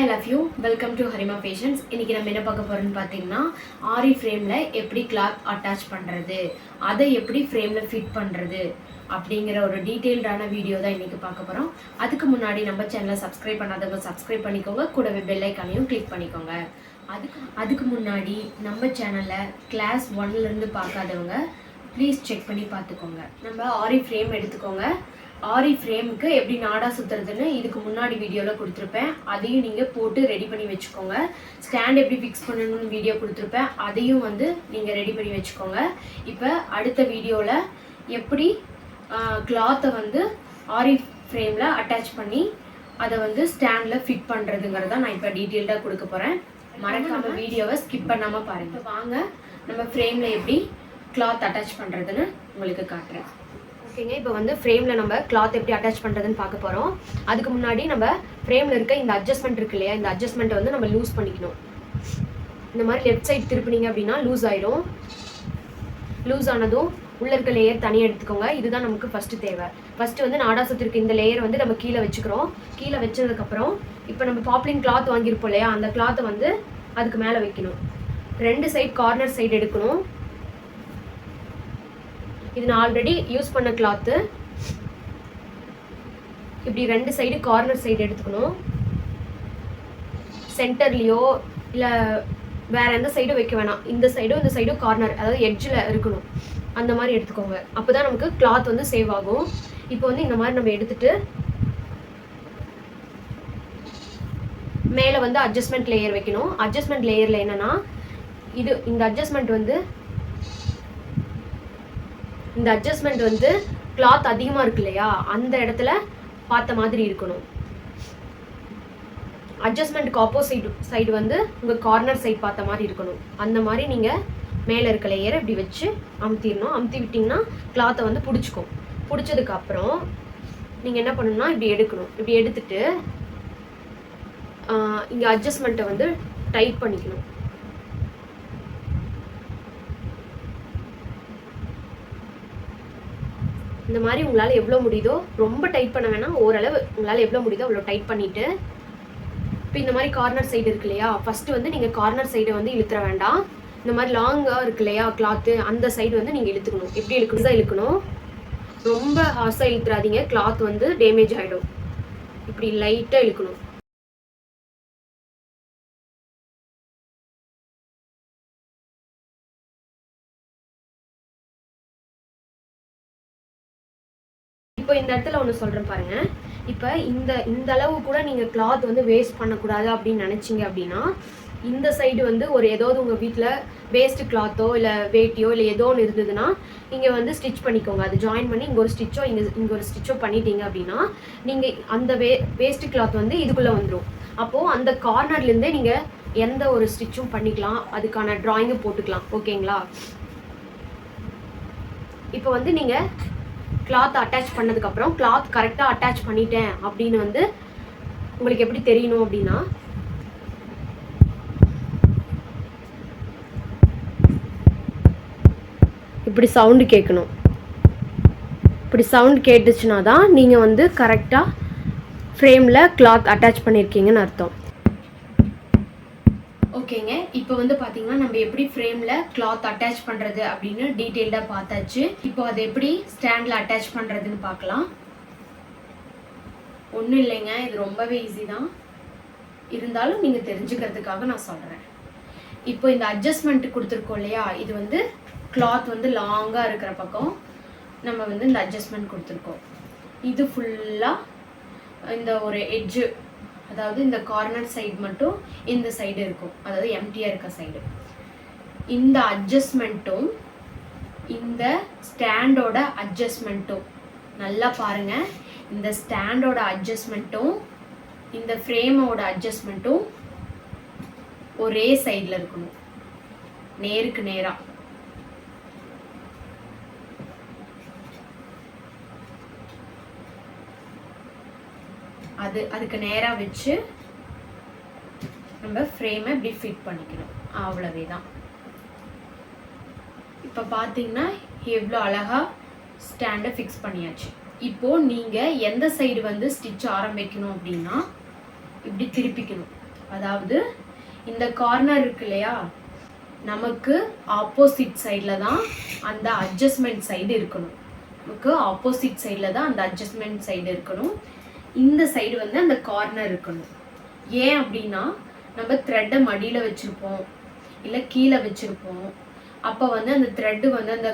Hi love you welcome to Harima fashions இன்றைக்கி நம்ம என்ன பார்க்க போகிறோன்னு பார்த்தீங்கன்னா ஆரி ஃப்ரேமில் எப்படி கிளாத் அட்டாச் பண்ணுறது அதை எப்படி ஃப்ரேமில் ஃபிட் பண்ணுறது அப்படிங்கிற ஒரு டீட்டெயில்டான வீடியோ தான் இன்றைக்கி பார்க்க போகிறோம் அதுக்கு முன்னாடி நம்ம சேனலை சப்ஸ்கிரைப் பண்ணாதவங்க சப்ஸ்கிரைப் பண்ணிக்கோங்க. கூடவே பெல்லைக்கானையும் கிளிக் பண்ணிக்கோங்க. அதுக்கு அதுக்கு முன்னாடி நம்ம சேனலை கிளாஸ் ஒன்லேருந்து பார்க்காதவங்க ப்ளீஸ் செக் பண்ணி பார்த்துக்கோங்க. நம்ம ஆரி ஃப்ரேம் எடுத்துக்கோங்க. ஆரி ஃப்ரேமுக்கு எப்படி நாடா சுற்றுறதுன்னு இதுக்கு முன்னாடி வீடியோவில் கொடுத்துருப்பேன். அதையும் நீங்கள் போட்டு ரெடி பண்ணி வச்சுக்கோங்க. ஸ்டாண்ட் எப்படி ஃபிக்ஸ் பண்ணணும்னு வீடியோ கொடுத்துருப்பேன். அதையும் வந்து நீங்கள் ரெடி பண்ணி வச்சுக்கோங்க. இப்போ அடுத்த வீடியோவில் எப்படி கிளாத்தை வந்து ஆரி ஃப்ரேமில் அட்டாச் பண்ணி அதை வந்து ஸ்டாண்டில் ஃபிட் பண்ணுறதுங்கிறத நான் இப்போ டீட்டெயில்டாக கொடுக்க போகிறேன் மறக்காம வீடியோவை ஸ்கிப் பண்ணாமல் பாருங்கள் வாங்க நம்ம ஃப்ரேமில் எப்படி கிளாத் அட்டாச் பண்ணுறதுன்னு உங்களுக்கு காட்டுறேன். ஓகேங்க. இப்போ வந்து ஃப்ரேமில் நம்ம கிளாத் எப்படி அட்டாச் பண்ணுறதுன்னு பார்க்க போகிறோம் அதுக்கு முன்னாடி நம்ம ஃப்ரேமில் இருக்க இந்த அட்ஜஸ்ட்மெண்ட் இருக்கு இல்லையா? இந்த அட்ஜஸ்ட்மெண்ட்டை வந்து நம்ம லூஸ் பண்ணிக்கணும். இந்த மாதிரி லெஃப்ட் சைட் திருப்பினீங்க அப்படின்னா லூஸ் ஆயிரும். லூஸ் ஆனதும் உள்ள இருக்க லேயர் தனியாக எடுத்துக்கோங்க. இதுதான் நமக்கு ஃபஸ்ட்டு தேவை. ஃபஸ்ட்டு வந்து நாடாசத்திற்கு இந்த லேயர் வந்து நம்ம கீழே வச்சுக்கிறோம். கீழே வச்சதுக்கப்புறம் இப்போ நம்ம பாப்ளின் கிளாத் வாங்கியிருப்போம் இல்லையா? அந்த கிளாத்தை வந்து அதுக்கு மேலே வைக்கணும். ரெண்டு சைட் கார்னர் சைடு எடுக்கணும். இது நான் ஆல்ரெடி யூஸ் பண்ண கிளாத்து இப்படி ரெண்டு சைடு கார்னர் சைடு எடுத்துக்கணும். சென்டர்லேயோ இல்லை வேற எந்த சைடும் வைக்க வேணாம். இந்த சைடும் இந்த சைடும் கார்னர் அதாவது எட்ஜில் இருக்கணும். அந்த மாதிரி எடுத்துக்கோங்க. அப்போ தான் நமக்கு கிளாத் வந்து சேவ் ஆகும். இப்போ வந்து இந்த மாதிரி நம்ம எடுத்துட்டு மேலே வந்து அட்ஜஸ்ட்மெண்ட் லேயர் வைக்கணும். அட்ஜஸ்ட்மெண்ட் லேயரில் என்னன்னா இது இந்த அட்ஜஸ்ட்மெண்ட் வந்து இந்த அட்ஜஸ்ட்மெண்ட் வந்து கிளாத் அதிகமாக இருக்கு இல்லையா? அந்த இடத்துல பார்த்த மாதிரி இருக்கணும். அட்ஜஸ்ட்மெண்ட்டுக்கு ஆப்போசிட் சைடு வந்து உங்கள் கார்னர் சைடு பார்த்த மாதிரி இருக்கணும். அந்த மாதிரி நீங்கள் மேலே இருக்க லேயரை இப்படி வச்சு அமுத்திடணும். அமுத்தி விட்டிங்கன்னா கிளாத்தை வந்து பிடிச்சிக்கும். பிடிச்சதுக்கப்புறம் நீங்கள் என்ன பண்ணணும்னா இப்படி எடுக்கணும். இப்படி எடுத்துட்டு இங்கே அட்ஜஸ்ட்மெண்ட்டை வந்து டைட் பண்ணிக்கணும். இந்த மாதிரி உங்களால் எவ்வளோ முடியுதோ ரொம்ப டைட் பண்ண வேணாம். ஓரளவு உங்களால் எவ்வளோ முடியுதோ அவ்வளோ டைட் பண்ணிவிட்டு இப்போ இந்த மாதிரி கார்னர் சைடு இருக்கு இல்லையா? ஃபஸ்ட்டு வந்து நீங்கள் கார்னர் சைடை வந்து இழுத்துற வேண்டாம். இந்த மாதிரி லாங்காக இருக்கு இல்லையா? கிளாத்து அந்த சைடு வந்து நீங்கள் இழுத்துக்கணும். எப்படி இழுக்கணும்? தான் இழுக்கணும். ரொம்ப ஹார்ஸாக இழுத்துறாதீங்க. கிளாத் வந்து டேமேஜ் ஆகிடும் இப்படி லைட்டாக இழுக்கணும். இப்போ இந்த இடத்துல ஒன்று சொல்கிறேன் பாருங்க. இப்போ இந்த இந்த அளவு கூட நீங்கள் கிளாத் வந்து வேஸ்ட் பண்ணக்கூடாது அப்படின்னு நினச்சிங்க அப்படின்னா இந்த சைடு வந்து ஒரு ஏதாவது உங்கள் வீட்டில் வேஸ்ட் கிளாத்தோ இல்லை வேட்டியோ இல்லை ஏதோ ஒன்று இருந்ததுன்னா நீங்கள் வந்து ஸ்டிச் பண்ணிக்கோங்க. அது ஜாயின் பண்ணி இங்கே ஒரு ஸ்டிச்சோ இங்கே இங்கே ஒரு ஸ்டிச்சோ பண்ணிட்டீங்க அப்படின்னா நீங்கள் அந்த வே வேஸ்ட் கிளாத் வந்து இதுக்குள்ளே வந்துடும் அப்போது அந்த கார்னர்லேருந்தே நீங்கள் எந்த ஒரு ஸ்டிச்சும் பண்ணிக்கலாம். அதுக்கான ட்ராயிங்கும் போட்டுக்கலாம். ஓகேங்களா இப்போ வந்து நீங்கள் கிளாத் அட்டாச் பண்ணதுக்கப்புறம் கிளாத் கரெக்டாக அட்டாச் பண்ணிட்டேன் அப்படின்னு வந்து உங்களுக்கு எப்படி தெரியணும் அப்படின்னா இப்படி சவுண்டு கேட்கணும். இப்படி சவுண்ட் கேட்டுச்சுன்னா தான் நீங்கள் வந்து கரெக்டாக ஃப்ரேமில் கிளாத் அட்டாச் பண்ணியிருக்கீங்கன்னு அர்த்தம். ஓகேங்க. இப்போ வந்து பார்த்தீங்கன்னா நம்ம எப்படி ஃப்ரேமில் கிளாத் அட்டாச் பண்ணுறது அப்படின்னு டீட்டெயில்டாக பார்த்தாச்சு. இப்போ அதை எப்படி ஸ்டாண்டில் அட்டாச் பண்ணுறதுன்னு பார்க்கலாம். ஒன்றும் இல்லைங்க. இது ரொம்பவே ஈஸி தான். இருந்தாலும் நீங்கள் தெரிஞ்சுக்கிறதுக்காக நான் சொல்கிறேன் இப்போ இந்த அட்ஜஸ்ட்மெண்ட் கொடுத்துருக்கோம் இல்லையா? இது வந்து கிளாத் வந்து லாங்காக இருக்கிற பக்கம் நம்ம வந்து இந்த அட்ஜஸ்ட்மெண்ட் கொடுத்துருக்கோம். இது ஃபுல்லாக இந்த ஒரு எட்ஜு அதாவது இந்த கார்னர் சைடு மட்டும் இந்த சைடு இருக்கும். அதாவது எம்டியாக இருக்க சைடு இந்த அட்ஜஸ்ட்மெண்ட்டும் இந்த ஸ்டாண்டோட அட்ஜஸ்ட்மெண்ட்டும் நல்லா பாருங்கள் இந்த ஸ்டாண்டோட அட்ஜஸ்ட்மெண்ட்டும் இந்த ஃப்ரேமோட அட்ஜஸ்ட்மெண்ட்டும் ஒரே சைடில் இருக்கணும். நேருக்கு நேராக அது அதுக்கு நேராக வச்சு நம்ம ஃப்ரேமை இப்படி ஃபிட் பண்ணிக்கணும். அவ்வளவே தான் இப்போ பார்த்தீங்கன்னா எவ்வளோ அழகாக ஸ்டாண்டை ஃபிக்ஸ் பண்ணியாச்சு. இப்போது நீங்கள் எந்த சைடு வந்து ஸ்டிச் ஆரம்பிக்கணும் அப்படின்னா இப்படி திருப்பிக்கணும். அதாவது இந்த கார்னர் இருக்கு இல்லையா? நமக்கு ஆப்போசிட் சைடில் தான் அந்த அட்ஜஸ்ட்மெண்ட் சைடு இருக்கணும். நமக்கு ஆப்போசிட் சைடில் தான் அந்த அட்ஜஸ்ட்மெண்ட் சைடு இருக்கணும். இந்த சைடு வந்து அந்த கார்னர் இருக்கணும். ஏன் அப்படின்னா நம்ம த்ரெட்டை மடியில் வச்சுருப்போம். இல்லை கீழே வச்சுருப்போம். அப்போ வந்து அந்த த்ரெட்டு வந்து அந்த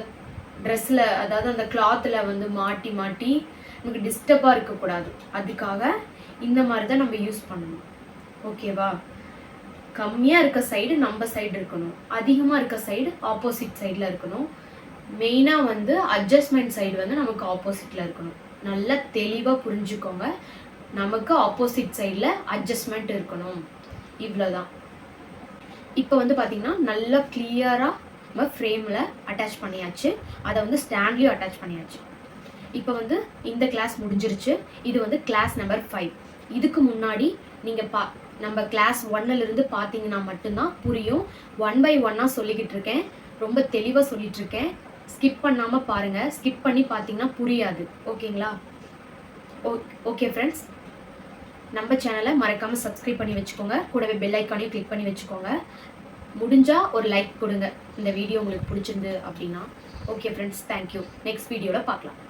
ட்ரெஸ்ஸில் அதாவது அந்த கிளாத்தில் வந்து மாட்டி மாட்டி நமக்கு டிஸ்டர்பாக இருக்கக்கூடாது அதுக்காக இந்த மாதிரி தான் நம்ம யூஸ் பண்ணணும். ஓகேவா கம்மியாக இருக்க சைடு நம்ம சைடு இருக்கணும். அதிகமாக இருக்க சைடு ஆப்போசிட் சைடில் இருக்கணும். மெயினாக வந்து அட்ஜஸ்ட்மெண்ட் சைடு வந்து நமக்கு ஆப்போசிட்டில் இருக்கணும். நல்லா தெளிவாக புரிஞ்சுக்கோங்க. நமக்கு ஆப்போசிட் சைடில் அட்ஜஸ்ட்மெண்ட் இருக்கணும். இவ்வளோதான் இப்போ வந்து பார்த்தீங்கன்னா நல்லா கிளியராக நம்ம ஃப்ரேமில் அட்டாச் பண்ணியாச்சு. அதை வந்து ஸ்டாண்ட்லேயும் அட்டாச் பண்ணியாச்சு. இப்போ வந்து இந்த கிளாஸ் முடிஞ்சிருச்சு. இது வந்து கிளாஸ் நம்பர் ஃபைவ் இதுக்கு முன்னாடி நீங்கள் பா நம்ம கிளாஸ் இருந்து பார்த்தீங்கன்னா மட்டும்தான் புரியும். ஒன் பை ஒன்னாக சொல்லிக்கிட்டு இருக்கேன். ரொம்ப தெளிவாக சொல்லிகிட்ருக்கேன் ஸ்கிப் பண்ணாமல் பாருங்கள் ஸ்கிப் பண்ணி பார்த்தீங்கன்னா புரியாது. ஓகேங்களா? ஓகே ஃப்ரெண்ட்ஸ் நம்ம சேனலை மறக்காமல் சப்ஸ்கிரைப் பண்ணி வச்சுக்கோங்க. கூடவே பெல் ஐக்கானையும் கிளிக் பண்ணி வச்சுக்கோங்க. முடிஞ்சால் ஒரு லைக் கொடுங்க. இந்த வீடியோ உங்களுக்கு பிடிச்சிருந்து அப்படின்னா. ஓகே ஃப்ரெண்ட்ஸ் தேங்க்யூ நெக்ஸ்ட் வீடியோவில் பார்க்கலாம்.